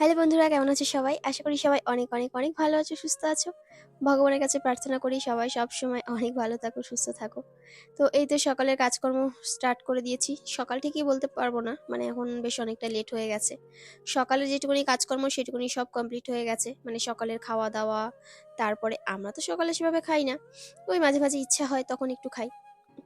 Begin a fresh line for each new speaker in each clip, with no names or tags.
Hello বন্ধুরা, কেমন আছো সবাই? আশা করি সবাই অনেক অনেক অনেক ভালো আছো, সুস্থ আছো। ভগবানের কাছে প্রার্থনা করি সবাই সব সময় অনেক ভালো থাকো, সুস্থ থাকো। তো এই তো সকালের কাজকর্ম স্টার্ট করে দিয়েছি। সকাল থেকেই বলতে পারব না মানে এখন বেশ অনেকটা লেট হয়ে গেছে। সকালে যেটুকুনি কাজকর্ম, সেটুকুনি সব কমপ্লিট হয়ে গেছে। মানে সকালের খাওয়া দাওয়া, তারপরে আমরা তো সকালে সেভাবে খাই না। ওই মাঝে মাঝে ইচ্ছা হয় তখন একটু খাই।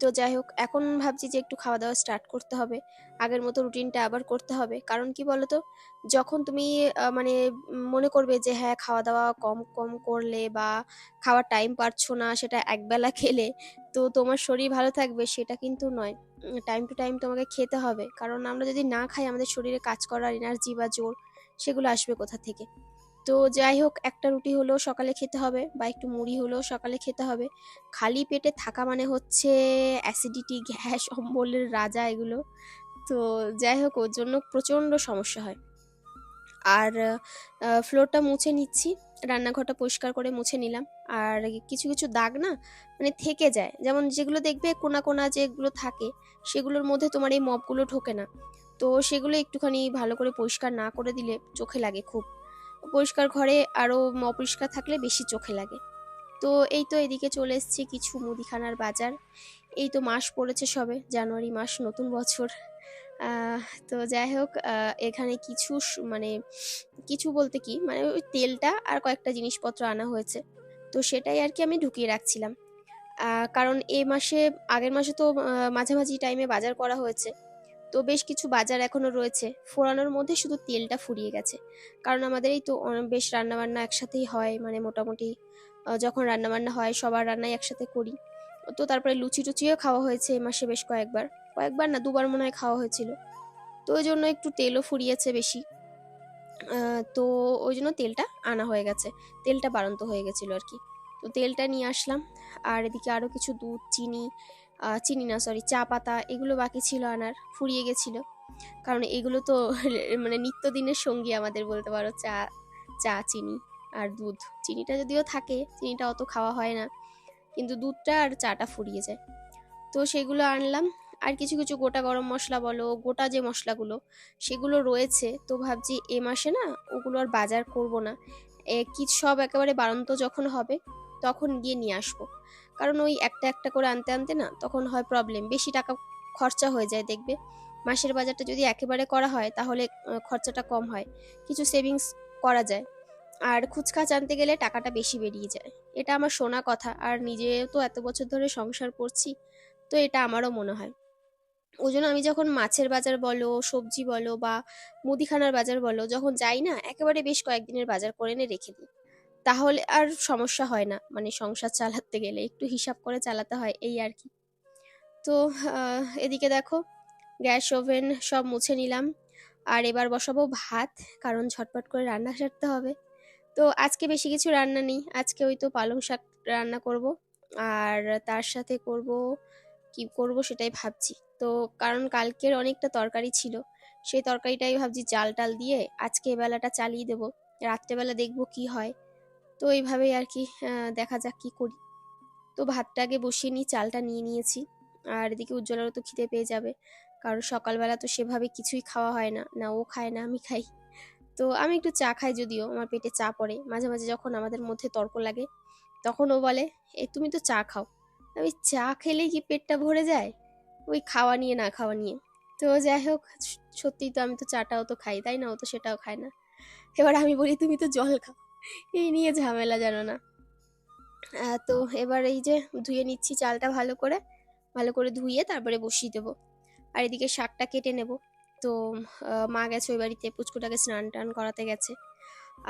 তো যাই হোক, এখন ভাবছি যে একটু খাওয়া দাওয়া স্টার্ট করতে হবে। আগের মতো রুটিনটা আবার করতে হবে। কারণ কি বলতো? যখন তুমি মানে মনে করবে যে হ্যাঁ খাওয়া দাওয়া কম কম করলে বা খাওয়ার টাইম পাচ্ছো না, সেটা একবেলা খেলে, তো তোমার শরীর ভালো থাকবে, সেটা কিন্তু নয়। টাইম টু টাইম তোমাকে খেতে হবে। কারণ আমরা যদি না খাই, আমাদের শরীরে কাজ করার এনার্জি বা জোর, সেগুলো আসবে কোথা থেকে? তো যাই হোক, একটা রুটি হলেও সকালে খেতে হবে বা একটু মুড়ি হলেও সকালে খেতে হবে। খালি পেটে থাকা মানে হচ্ছে অ্যাসিডিটি গ্যাস, অম্বলের রাজা এগুলো। তো যাই হোক, ওর জন্য প্রচণ্ড সমস্যা হয়। আর ফ্লোরটা মুছে নিচ্ছি। রান্নাঘরটা পরিষ্কার করে মুছে নিলাম। আর কিছু কিছু দাগ না মানে থেকে যায়। যেমন যেগুলো দেখবে কোনা কোনা যেগুলো থাকে, সেগুলোর মধ্যে তোমার এই মপগুলো ঢোকে না। তো সেগুলো একটুখানি ভালো করে পরিষ্কার না করে দিলে চোখে লাগে খুব। পরিষ্কার ঘরে আরও অপরিষ্কার থাকলে বেশি চোখে লাগে। তো এই তো এদিকে চলে এসেছি কিছু মুদিখানার বাজার। এই তো মাস পড়েছে সবে, জানুয়ারি মাস, নতুন বছর। তো যাই হোক এখানে কিছু মানে কিছু বলতে কি মানে ওই তেলটা আর কয়েকটা জিনিসপত্র আনা হয়েছে। তো সেটাই আর কি আমি ঢুকিয়ে রাখছিলাম। কারণ এ মাসে, আগের মাসে তো মাঝামাঝি টাইমে বাজার করা হয়েছে। তো বেশ কিছু বাজার এখনও রয়েছে। ফোড়ানোর মধ্যে শুধু তেলটা ফুরিয়ে গেছে। কারণ আমাদের এই তো বেশ রান্নাবান্না একসাথেই হয় মানে মোটামুটি যখন রান্নাবান্না হয়, সবার রান্নাই একসাথে করি। তো তারপরে লুচি টুচিও খাওয়া হয়েছে এই মাসে বেশ কয়েকবার। কয়েকবার না, দুবার মনে হয় খাওয়া হয়েছিল। তো ওই জন্য একটু তেলও ফুরিয়েছে বেশি। তো ওই জন্য তেলটা আনা হয়ে গেছে। তেলটা বাড়ন্ত হয়ে গেছিল আর কি। তো তেলটা নিয়ে আসলাম। আর এদিকে আরও কিছু দুধ, চিনি চিনি না সরি চা পাতা, এগুলো বাকি ছিল আনার, ফুরিয়ে গেছিল। কারণ এগুলো তো মানে নিত্যদিনের সঙ্গী আমাদের বলতে পারো, চা চা, চিনি আর দুধ। চিনিটা যদিও থাকে, চিনিটা অত খাওয়া হয় না, কিন্তু দুধটা আর চাটা ফুরিয়ে যায়। তো সেগুলো আনলাম। আর কিছু কিছু গোটা গরম মশলা বলো, গোটা যে মশলাগুলো, সেগুলো রয়েছে। তো ভাবছি এ মাসে না, ওগুলো আর বাজার করব না। কি সব একেবারে বারন্ত যখন হবে, তখন গিয়ে নিয়ে আসব। কারণ ওই একটা একটা করে আনতে আনতে না তখন হয় প্রবলেম বেশি টাকা খরচা হয়ে যায় দেখবে। মাসের বাজারটা যদি একেবারে করা হয় তাহলে খরচাটা কম হয়। কিছু সেভিংস করা যায়। আর খুচখাচ আনতে গেলে টাকাটা বেশি বেরিয়ে যায়। এটা আমার শোনা কথা। আর নিজে তো এত বছর ধরে সংসার করছি, তো এটা আমারও মনে হয়। ওই জন্য আমি যখন মাছের বাজার বলো, সবজি বলো বা মুদিখানার বাজার বলো, যখন যাই না, একেবারে বেশ কয়েকদিনের বাজার করে এনে রেখে দিই। তাহলে আর সমস্যা হয় না। মানে সংসার চালাতে গেলে একটু হিসাব করে চালাতে হয়, এই আর কি। তো এদিকে দেখো, গ্যাস ওভেন সব মুছে নিলাম। আর এবার বসাবো ভাত, কারণ ঝটপট করে রান্না সারতে হবে। তো, আজকে বেশি কিছু রান্না নেই। আজকে ওই তো পালং শাক রান্না করব। আর তার সাথে করব, কি করব সেটাই ভাবছি। তো, কারণ কালকের অনেকটা তরকারি ছিল। সেই তরকারিটাই ভাবছি জাল টাল দিয়ে আজকে বেলাটা চালিয়ে দেবো। রাত্রেবেলা দেখব কি হয়। তো এইভাবেই আর কি দেখা যাক কি করি। তো ভাতটা আগে বসিয়ে নিই, চালটা নিয়ে নিয়েছি। আর এদিকে উজ্জ্বলারও তো খিদে পেয়ে যাবে, কারণ সকালবেলা তো সেভাবে কিছুই খাওয়া হয় না। না ও খায়, না আমি খাই। তো আমি একটু চা খাই যদিও, আমার পেটে চা পড়ে। মাঝে মাঝে যখন আমাদের মধ্যে তর্ক লাগে, তখন ও বলে, এ, তুমি তো চা খাও। আমি চা খেলে কি পেটটা ভরে যায়? ওই খাওয়া নিয়ে, না খাওয়া নিয়ে। তো যাই হোক সত্যিই তো আমি তো চাটাও তো খাই, তাই না? ও তো সেটাও খায় না। এবার আমি বলি, তুমি তো জল খাও। এই নিয়ে ঝামেলা জানো না। তো এবার এই যে ধুয়ে নিচ্ছি চালটা ভালো করে ভালো করে ধুয়ে তারপরে বসিয়ে দেবো। আর এদিকে শাকটা কেটে নেব। তো মা গেছে ওই বাড়িতে, পুচকুটাকে স্নান টান করাতে গেছে।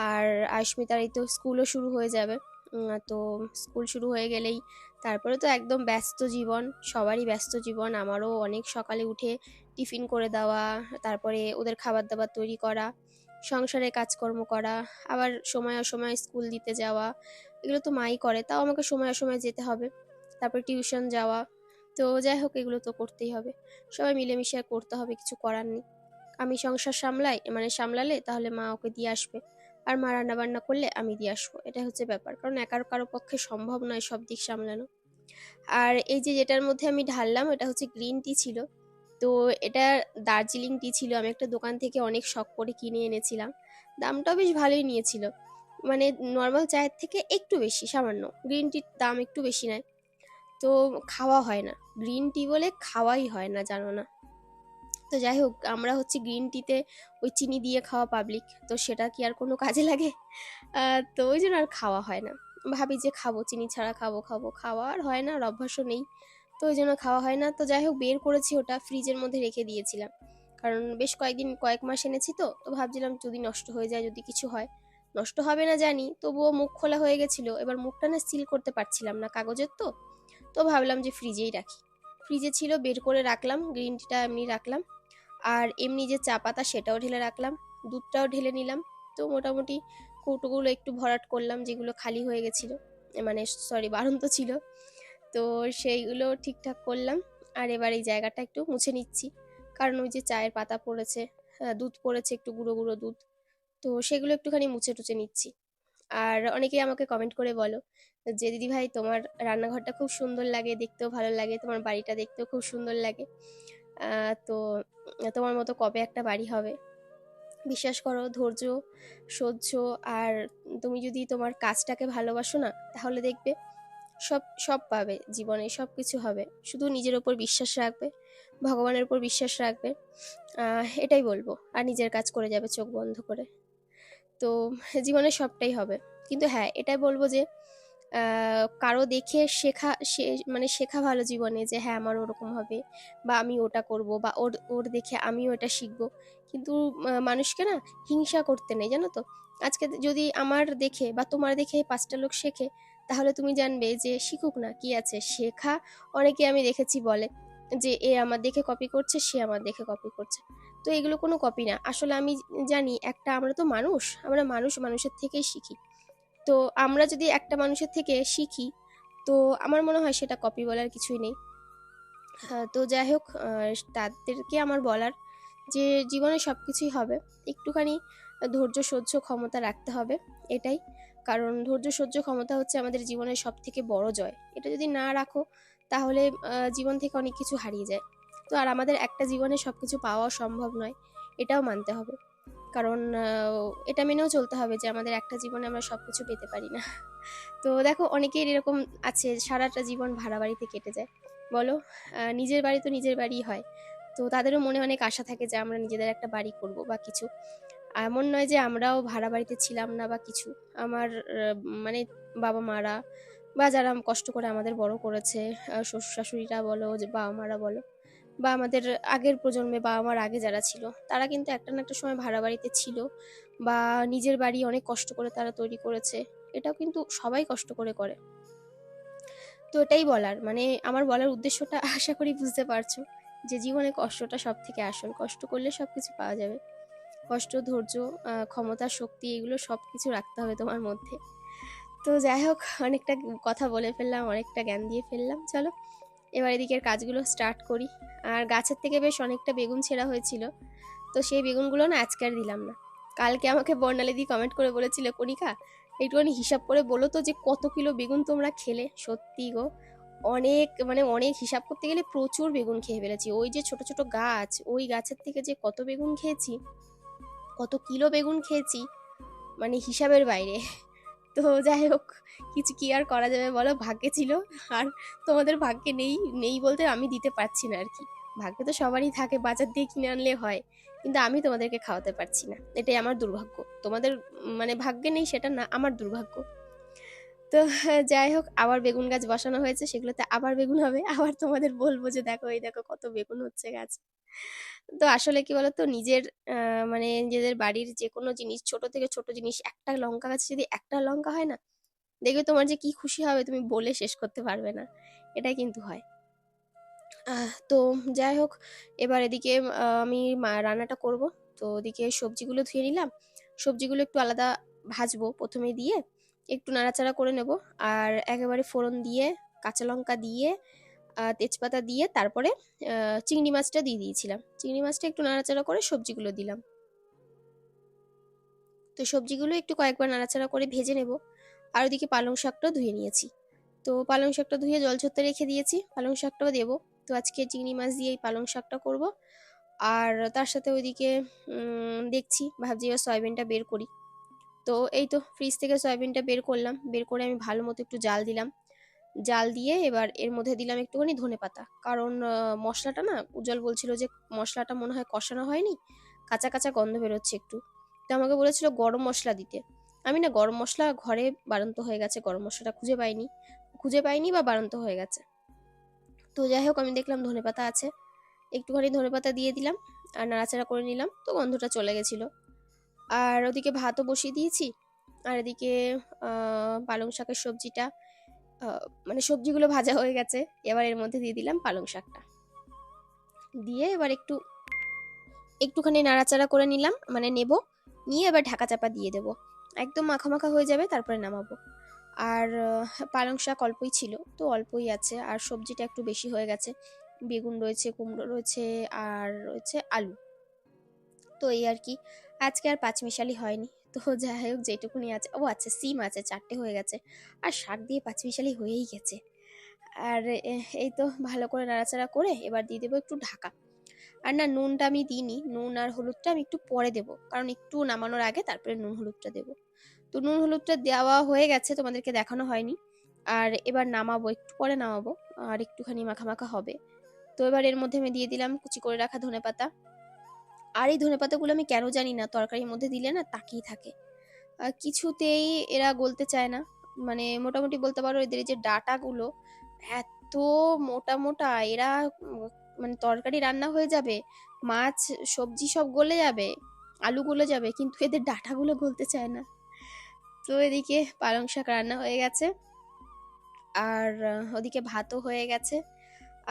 আর আয়স্মিতার এই তো স্কুলও শুরু হয়ে যাবে। তো স্কুল শুরু হয়ে গেলেই তারপরে তো একদম ব্যস্ত জীবন, সবারই ব্যস্ত জীবন। আমারও অনেক সকালে উঠে টিফিন করে দেওয়া, তারপরে ওদের খাবার দাবার তৈরি করা সংসারে কাজকর্ম করা, আবার সময় অসময়ে স্কুল দিতে যাওয়া, এগুলো তো মাই করে, তাও আমাকে সময় অসময়ে যেতে হবে। তারপর টিউশন যাওয়া, তো যাই হোক, এগুলো তো করতেই হবে। সবাই মিলেমিশে করতে হবে, কিছু করার নেই। আমি সংসার সামলাই মানে সামলালে তাহলে মা ওকে দিয়ে আসবে। আর মা রান্না বান্না করলে আমি দিয়ে আসব এটা হচ্ছে ব্যাপার। কারণ একার কারও পক্ষে সম্ভব নয় সব দিক সামলানো। আর এই যে যেটার মধ্যে আমি ঢাললাম এটা হচ্ছে গ্রিন টি ছিল। তো এটা দার্জিলিং টি ছিল। আমি একটা দোকান থেকে অনেক শখ করে কিনে এনেছিলাম। দামটাও বেশ ভালোই নিয়েছিল। মানে নর্মাল চায়ের থেকে একটু বেশি, সামান্য। গ্রিন টির দাম একটু বেশি নেয়। তো খাওয়া হয় না। গ্রিন টি বলে খাওয়াই হয় না, জানো না। তো যাই হোক, আমরা হচ্ছে গ্রিন টিতে ওই চিনি দিয়ে খাওয়া পাবলিক তো সেটা কি আর কোনো কাজে লাগে? তো ওই জন্য আর খাওয়া হয় না। ভাবি যে খাব, চিনি ছাড়া খাব খাব। খাওয়া আর হয় না, আর অভ্যাসও নেই। তো ওই জন্য খাওয়া হয় না। তো যাই হোক, বের করেছি ওটা ফ্রিজের মধ্যে রেখে দিয়েছিলাম। কারণ বেশ কয়েকদিন, কয়েক মাস এনেছি তো তো ভাবছিলাম যদি নষ্ট হয়ে যায়, যদি কিছু হয়। নষ্ট হবে না জানি, তবুও মুখ খোলা হয়ে গেছিল। এবার মুখটা না সিল করতে পারছিলাম না কাগজের তো। তো ভাবলাম যে ফ্রিজেই রাখি। ফ্রিজে ছিল, বের করে রাখলাম গ্রিন টিটা এমনি রাখলাম। আর এমনি যে চা পাতা, সেটাও ঢেলে রাখলাম। দুধটাও ঢেলে নিলাম। তো মোটামুটি কৌটোগুলো একটু ভরাট করলাম, যেগুলো খালি হয়ে গেছিল। মানে সরি বারন্ত ছিল। তো সেইগুলো ঠিকঠাক করলাম। আর এবার এই জায়গাটা একটু মুছে নিচ্ছি। কারণ ওই যে চায়ের পাতা পড়েছে দুধ পড়েছে, একটু গুঁড়ো গুঁড়ো দুধ। তো সেগুলো একটুখানি মুছে টুছে নিচ্ছি। আর অনেকেই আমাকে কমেন্ট করে বলো যে, দিদি ভাই, তোমার রান্নাঘরটা খুব সুন্দর লাগে, দেখতেও ভালো লাগে, তোমার বাড়িটা দেখতেও খুব সুন্দর লাগে। তো তোমার মতো কবে একটা বাড়ি হবে? বিশ্বাস করো, ধৈর্য, সহ্য, আর তুমি যদি তোমার কাজটাকে ভালোবাসো না, তাহলে দেখবে সব সব পাবে, জীবনে সব কিছু হবে। শুধু নিজের ওপর বিশ্বাস রাখবে, ভগবানের উপর বিশ্বাস রাখবে এটাই বলব। আর নিজের কাজ করে যাবে চোখ বন্ধ করে। তো জীবনে সবটাই হবে। কিন্তু হ্যাঁ এটাই বলব যে কারও দেখে শেখা মানে শেখা ভালো জীবনে যে হ্যাঁ আমার ওরকম হবে বা আমি ওটা করব বা ওর ওর দেখে আমিও এটা শিখব। কিন্তু মানুষকে না হিংসা করতে নেই, জানো তো? আজকে যদি আমার দেখে বা তোমার দেখে পাঁচটা লোক শেখে তাহলে তুমি জানবে যে শিখুক না, কি আছে? শেখা অনেকে আমি দেখেছি বলে যে, এ আমার দেখে কপি করছে, সে আমার দেখে কপি করছে। তো এগুলো কোনো কপি না। আসলে আমি জানি একটা আমরা তো মানুষ, আমরা মানুষ মানুষের থেকেই শিখি। তো আমরা যদি একটা মানুষের থেকে শিখি, তো আমার মনে হয় সেটা কপি বলার কিছুই নেই। তো যাই হোক তাদেরকে আমার বলার যে জীবনে সব কিছুই হবে, একটুখানি ধৈর্য, সহ্য, ক্ষমতা রাখতে হবে, এটাই। কারণ ধৈর্য সহ্য ক্ষমতা হচ্ছে আমাদের জীবনের সব থেকে বড় জয়। এটা যদি না রাখো, তাহলে জীবন থেকে অনেক কিছু হারিয়ে যায়। তো আর আমাদের একটা জীবনে সব কিছু পাওয়া সম্ভব নয়, এটাও মানতে হবে। কারণ এটা মেনেও চলতে হবে যে আমাদের একটা জীবনে আমরা সব কিছু পেতে পারি না। তো দেখো, অনেকের এরকম আছে, সারাটা জীবন ভাড়া বাড়িতে কেটে যায়। বলো নিজের বাড়ি তো নিজের বাড়িই হয়। তো তাদেরও মনে অনেক আশা থাকে যে আমরা নিজেদের একটা বাড়ি করব বা কিছু। এমন নয় যে আমরাও ভাড়া বাড়িতে ছিলাম না বা কিছু। আমার মানে বাবা মারা বা যারা কষ্ট করে আমাদের বড় করেছে শ্বশুর শাশুড়িরা বলো, যে বাবা মারা বলো, বা আমাদের আগের প্রজন্মে বা আমার আগে যারা ছিল, তারা কিন্তু একটা না একটা সময় ভাড়া বাড়িতে ছিল বা নিজের বাড়ি অনেক কষ্ট করে তারা তৈরি করেছে। এটাও কিন্তু সবাই কষ্ট করে করে। তো এটাই বলার। মানে আমার বলার উদ্দেশ্যটা আশা করি বুঝতে পারছ যে জীবনে কষ্টটা সব থেকে আসল। কষ্ট করলে সব কিছু পাওয়া যাবে। কষ্ট, ধৈর্য ক্ষমতা, শক্তি এগুলো সব কিছু রাখতে হবে তোমার মধ্যে। তো যাই হোক, অনেকটা কথা বলে ফেললাম, অনেকটা জ্ঞান দিয়ে ফেললাম। চলো, এবার এদিকের কাজগুলো স্টার্ট করি। আর গাছের থেকে বেশ অনেকটা বেগুন ছেঁড়া হয়েছিল। তো সেই বেগুনগুলো না আজকে আর দিলাম না। কালকে আমাকে বর্ণালী দি কমেন্ট করে বলেছিল, কণিকা, একটুখানি হিসাব করে বলো তো যে কত কিলো বেগুন তোমরা খেলে? সত্যি গো, অনেক মানে অনেক হিসাব করতে গেলে প্রচুর বেগুন খেয়ে ফেলেছি। ওই যে ছোট ছোট গাছ, ওই গাছের থেকে যে কত বেগুন খেয়েছি কত কিলো বেগুন খেয়েছি মানে হিসাবের বাইরে। তো যাই হোক, কিছু কি আর করা যাবে বলো? ভাগ্যে ছিল, আর তোমাদের ভাগ্যে নেই নেই বলতে আমি দিতে পারছি না আর কি। ভাগ্যে তো সবারই থাকে, বাজার দিয়ে কিনে আনলে হয়, কিন্তু আমি তোমাদেরকে খাওয়াতে পারছি না। এটাই আমার দুর্ভাগ্য। তোমাদের মানে ভাগ্যে নেই সেটা না, আমার দুর্ভাগ্য। তো যাই হোক, আবার বেগুন গাছ বসানো হয়েছে, সেগুলোতে আবার বেগুন হবে। আবার তোমাদের বলব যে দেখো, এই দেখো কত বেগুন হচ্ছে গাছ। তো আসলে কি বলতো? নিজের মানে নিজেদের বাড়ির যে কোনো জিনিস, ছোট থেকে ছোট জিনিস, একটা লঙ্কা গাছে যদি একটা লঙ্কা হয় না, দেখবে তোমার যে কি খুশি হবে তুমি বলে শেষ করতে পারবে না। এটাই কিন্তু হয়। তো যাই হোক, এবার এদিকে আমি রান্নাটা করব। তো ওদিকে সবজিগুলো ধুয়ে নিলাম। সবজিগুলো একটু আলাদা ভাজবো প্রথমে দিয়ে, একটু নাড়াচাড়া করে নেব। আর একেবারে ফোড়ন দিয়ে, কাঁচা লঙ্কা দিয়ে তেজপাতা দিয়ে তারপরে চিংড়ি মাছটা দিয়ে দিয়েছিলাম। চিংড়ি মাছটা একটু নাড়াচাড়া করে সবজিগুলো দিলাম। তো সবজিগুলো একটু কয়েকবার নাড়াচাড়া করে ভেজে নেব। আর ওদিকে পালং শাকটাও ধুয়ে নিয়েছি। তো পালং শাকটা ধুয়ে জল ঝরতে রেখে দিয়েছি। পালং শাকটাও দেবো। তো আজকে চিংড়ি মাছ দিয়ে এই পালং শাকটা করব। আর তার সাথে ওইদিকে দেখছি, ভাবছি এবার সয়াবিনটা বের করি। তো এই তো ফ্রিজ থেকে সয়াবিনটা বের করলাম। বের করে আমি ভালো মতো একটু জাল দিলাম। জাল দিয়ে এবার এর মধ্যে দিলাম একটুখানি ধনে পাতা। কারণ মশলাটা না, উজ্জ্বল বলছিল যে মশলাটা মনে হয় কষানো হয়নি, কাঁচা কাঁচা গন্ধ বেরোচ্ছে একটু। তো আমাকে বলেছিল গরম মশলা দিতে। আমি না গরম মশলা ঘরে বাড়ন্ত হয়ে গেছে, গরম মশলাটা খুঁজে পাইনি। খুঁজে পাইনি বা বাড়ন্ত হয়ে গেছে। তো যাই হোক, আমি দেখলাম ধনে পাতা আছে। একটুখানি ধনে পাতা দিয়ে দিলাম আর নাড়াচাড়া করে নিলাম, তো গন্ধটা চলে গেছিল। আর ওদিকে ভাতও বসিয়ে দিয়েছি। আর এদিকে পালং শাকের সবজিটা মানে সবজিগুলো ভাজা হয়ে গেছে, এবার এর মধ্যে দিয়ে দিলাম পালং শাকটা। দিয়ে এবার একটু, একটুখানি নাড়াচাড়া করে নিলাম মানে নেব, নিয়ে এবার ঢাকা চাপা দিয়ে দেবো। একদম মাখা মাখা হয়ে যাবে, তারপরে নামাবো। আর পালং শাক অল্পই ছিল, তো অল্পই আছে, আর সবজিটা একটু বেশি হয়ে গেছে। বেগুন রয়েছে, কুমড়ো রয়েছে, আর রয়েছে আলু। তো এই আর কি, আজকে আর পাঁচমিশালি হয়নি। তো যাই হোক যেটুকুনি আছে, ও আচ্ছা সিম আছে, চারটে হয়ে গেছে। আর শাক দিয়ে পাঁচ পাঁচমিশালি হয়েই গেছে। আর এই তো ভালো করে নাড়াচাড়া করে এবার দিয়ে দেবো একটু ঢাকা। আর না, নুনটা আমি দিইনি। নুন আর হলুদটা আমি একটু পরে দেবো। কারণ একটু নামানোর আগে তারপরে নুন হলুদটা দেবো। তো নুন হলুদটা দেওয়া হয়ে গেছে, তোমাদেরকে দেখানো হয়নি। আর এবার নামাবো, একটু পরে নামাবো। আর একটুখানি মাখা মাখা হবে। তো এবার এর মধ্যে আমি দিয়ে দিলাম কুচি করে রাখা ধনে পাতা আর এই ধনে পাতাগুলো আমি কেন জানি না, তরকারির মধ্যে দিলে না তাকিয়ে থাকে। কিছুতেই এরা গলতে চায় না। মানে মোটামুটি বলতে পারো এদের যে ডাটাগুলো এত মোটা মোটা, এরা মানে তরকারি রান্না হয়ে যাবে, মাছ, সবজি সব গলে যাবে, আলু গলে যাবে, কিন্তু এদের ডাটাগুলো গলতে চায় না। তো এদিকে পালং শাক রান্না হয়ে গেছে। আর ওদিকে ভাতও হয়ে গেছে।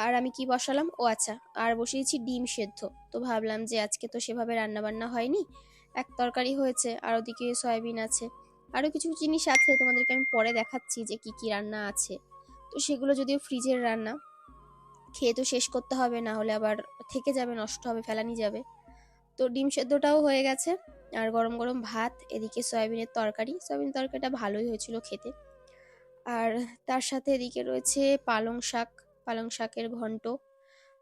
আর আমি কি বসালাম? ও আচ্ছা আর বসিয়েছি ডিম সেদ্ধ। তো ভাবলাম যে আজকে তো সেভাবে রান্না বান্না হয়নি। এক তরকারি হয়েছে, আর ওদিকে সয়াবিন আছে। আরও কিছু জিনিস আছে তোমাদেরকে আমি পরে দেখাচ্ছি যে কি কি রান্না আছে। তো সেগুলো যদিও ফ্রিজের রান্না, খেয়ে তো শেষ করতে হবে, না হলে আবার থেকে যাবে, নষ্ট হবে, ফেলানি যাবে। তো ডিম সেদ্ধটাও হয়ে গেছে, আর গরম গরম ভাত, এদিকে সয়াবিনের তরকারি। সয়াবিন তরকারিটা ভালোই হয়েছিল খেতে। আর তার সাথে এদিকে রয়েছে পালং শাক। পালং শাকের ঘন্ট।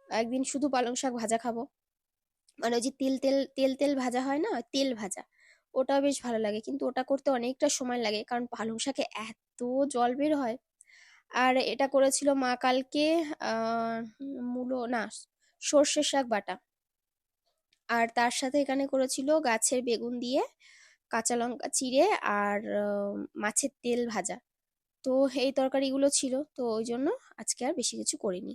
একদিন শুধু পালং শাক ভাজা খাব। মানে ওই যে তেল তেল তেল তেল ভাজা হয় না? তেল ভাজা। ওটা বেশ ভালো লাগে। কিন্তু ওটা করতে অনেকটা সময় লাগে, কারণ পালং শাকে এত জল বের হয়। আর এটা করেছিল মা কালকে মূলো, না সর্ষের শাক বাটা। আর তার সাথে এখানে করেছিল গাছের বেগুন দিয়ে কাঁচা লঙ্কা চিড়ে আর মাছের তেল ভাজা। তো এই তরকারিগুলো ছিল তো ওই জন্য আজকে আর বেশি কিছু করিনি।